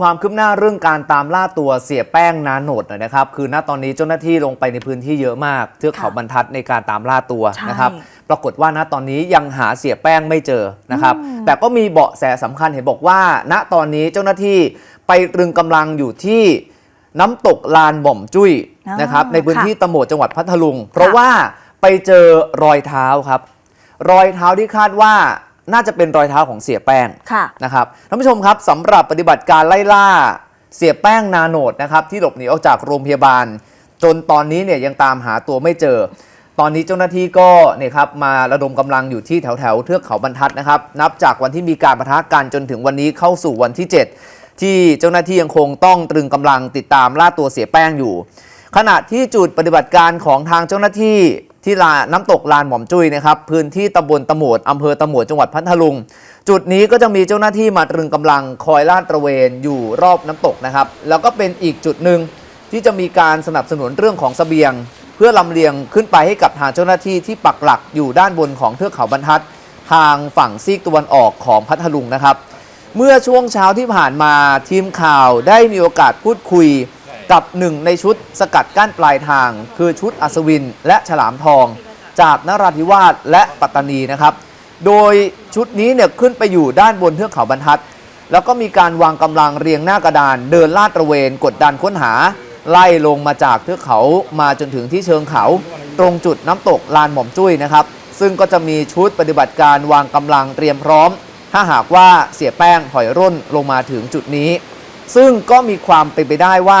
ความคืบหน้าเรื่องการตามล่าตัวเสียแป้งนาโนดหน่อยนะครับ คือณตอนนี้เจ้าหน้าที่ลงไปในพื้นที่เยอะมากเทือกเขาค่ะบรรทัดในการตามล่าตัวใช่นะครับ ปรากฏว่าณตอนนี้ยังหาเสียแป้งไม่เจอนะครับอืมแต่ก็มีเบาะแสสำคัญเห็นบอกว่า ณตอนนี้เจ้าหน้าที่ไปตรึงกำลังอยู่ที่น้ำตกลานบ่อมจุ้ยนะครับในพื้นที่ตำบลจังหวัดพัทลุง เพราะว่าไปเจอรอยเท้าครับ รอยเท้าที่คาดว่า น่าจะเป็นรอยเท้าของเสียแป้งค่ะนะครับท่านผู้ชมครับสำหรับปฏิบัติการไล่ล่าเสียแป้งนาโนดนะครับที่หลบหนีออกจากโรงพยาบาล จนตอนนี้เนี่ยยังตามหาตัวไม่เจอ ตอนนี้เจ้าหน้าที่ก็เนี่ยครับมาระดมกำลังอยู่ที่แถวแถวๆเทือกเขาบรรทัดนะครับ นับจากวันที่มีการประทะกันจนถึงวันนี้เข้าสู่วันที่ 7 ที่เจ้าหน้าที่ยังคงต้องตรึงกำลังติดตามล่าตัวเสียแป้งอยู่ ขณะที่จุดปฏิบัติการของทางเจ้าหน้าที่ ที่ลานน้ำตกลานหม่อมจุ้ยนะครับพื้นที่ตำบลตะหมวดอำเภอตะหมวดจังหวัดพัทลุง จุดนี้ก็จะมีเจ้าหน้าที่มาตรึงกำลังคอยลาดตระเวนอยู่รอบน้ำตกนะครับ แล้วก็เป็นอีกจุดหนึ่งที่จะมีการสนับสนุนเรื่องของเสบียง เพื่อลำเลียงขึ้นไปให้กับทางเจ้าหน้าที่ที่ปักหลักอยู่ด้านบนของเทือกเขาบรรทัด ทางฝั่งซีกตะวันออกของพัทลุงนะครับ เมื่อช่วงเช้าที่ผ่านมาทีมข่าวได้มีโอกาสพูดคุย กับหนึ่งในชุดสกัดกั้นปลายทาง คือชุดอัศวิน และฉลามทอง จากนราธิวาสและปัตตานีนะครับ โดยชุดนี้เนี่ยขึ้นไปอยู่ด้านบนเทือกเขาบรรทัด แล้วก็มีการวางกำลังเรียงหน้ากระดานเดินลาดตระเวนกดดันค้นหา ไล่ลงมาจากเทือกเขามาจนถึงที่เชิงเขา ตรงจุดน้ำตกลานหม่อมจุ้ยนะครับซึ่งก็จะมีชุดปฏิบัติการวางกำลังเตรียมพร้อม ถ้าหากว่าเสียแป้งถอยร่นลงมาถึงจุดนี้ ซึ่งก็มีความเป็นไปได้ว่า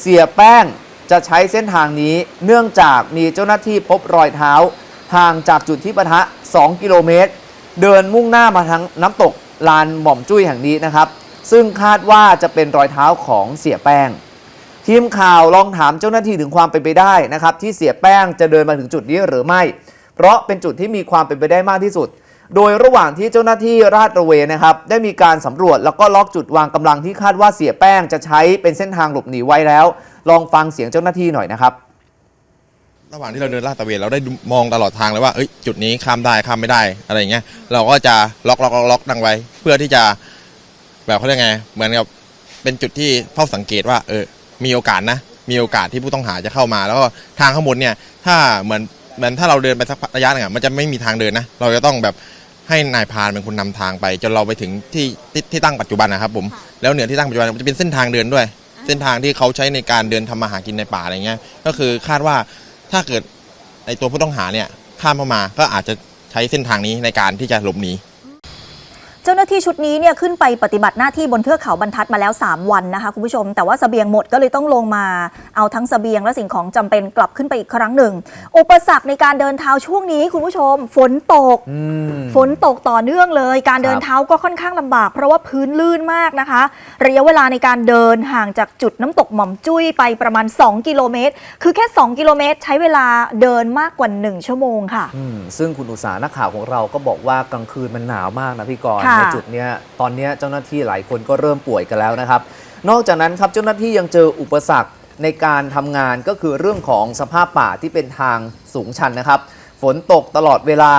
เสียแป้งจะใช้เส้นทางนี้เนื่องจากมีเจ้าหน้าที่พบรอยเท้า ห่างจากจุดที่ปะทะ 2 กิโลเมตร เดินมุ่งหน้ามาทางน้ำตกลานหม่อมจุ้ยแห่งนี้นะครับ ซึ่งคาดว่าจะเป็นรอยเท้าของเสียแป้ง ทีมข่าวลองถามเจ้าหน้าที่ถึงความเป็นไปได้นะครับ ที่เสียแป้งจะเดินมาถึงจุดนี้หรือไม่ เพราะเป็นจุดที่มีความเป็นไปได้มากที่สุด โดยระหว่างที่เจ้าหน้าที่ราดตระเวนนะครับได้มีการสำรวจแล้วก็ล็อกจุดวางกำลังที่คาดว่าเสียแป้งจะใช้เป็นเส้นทางหลบหนีไว้แล้ว ลองฟังเสียงเจ้าหน้าที่หน่อยนะครับ ระหว่างที่เราเดินลาดตระเวนเราได้มองตลอดทางเลยว่าเอ้ยจุดนี้ข้ามได้ข้ามไม่ได้อะไรอย่างเงี้ยเราก็จะล็อกล็อกล็อกล็อกดังไว้ เพื่อที่จะแบบเขาเรียกไงเหมือนกับเป็นจุดที่เฝ้าสังเกตว่าเออมีโอกาสนะ มีโอกาสที่ผู้ต้องหาจะเข้ามา แล้วก็ทางข้างบนเนี่ยถ้าเหมือนเหมือนถ้าเราเดินไปสักระยะหนึงอะมันจะไม่มีทางเดินนะ เราจะต้องแบบ ให้นายพรานเป็นคนนำทางไป จนเราไปถึงที่ที่ที่ตั้งปัจจุบันนะครับผมแล้วเหนือที่ตั้งปัจจุบันมันจะเป็นเส้นทางเดินด้วย เส้นทางที่เขาใช้ในการเดินทำมาหากินในป่าอะไรเงี้ยก็คือคาดว่าถ้าเกิดไอตัวผู้ต้องหาเนี่ยข้ามเข้ามาก็อาจจะใช้เส้นทางนี้ในการที่จะหลบหนี เจ้าหน้าที่ชุดนี้เนี่ยขึ้นไปปฏิบัติหน้าที่บนเทือกเขาบรรทัดมาแล้ว 3 วันนะคะคุณผู้ชม แต่ว่าเสบียงหมดก็เลยต้องลงมาเอาทั้งเสบียงและสิ่งของจำเป็นกลับขึ้นไปอีกครั้งหนึ่ง อุปสรรคในการเดินเท้าช่วงนี้คุณผู้ชม ฝนตกอืมฝนตกต่อเนื่องเลย การเดินครับเท้าก็ค่อนข้างลำบาก เพราะว่าพื้นลื่นมากนะคะ ระยะเวลาในการเดินห่างจากจุดน้ำตกหม่อมจุ้ยไปประมาณ 2 กิโลเมตร คือแค่ 2 กิโลเมตร ใช้เวลาเดินมากกว่า 1 ชั่วโมงค่ะอืมซึ่งคุณอุตสาหนักข่าวของเราก็บอกว่ากลางคืนมันหนาวมากนะพี่กรณ์ค่ะ ในจุดเนี้ยตอนเนี้ยเจ้าหน้าที่หลายคนก็เริ่มป่วยกันแล้วนะครับ นอกจากนั้นครับเจ้าหน้าที่ยังเจออุปสรรคในการทำงานก็คือเรื่องของสภาพป่าที่เป็นทางสูงชันนะครับ ฝนตกตลอดเวลา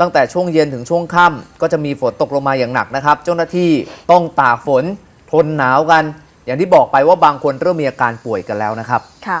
ตั้งแต่ช่วงเย็นถึงช่วงค่ำก็จะมีฝนตกลงมาอย่างหนักนะครับ เจ้าหน้าที่ต้องตากฝนทนหนาวกัน อย่างที่บอกไปว่าบางคนเริ่มมีอาการป่วยกันแล้วนะครับ ค่ะ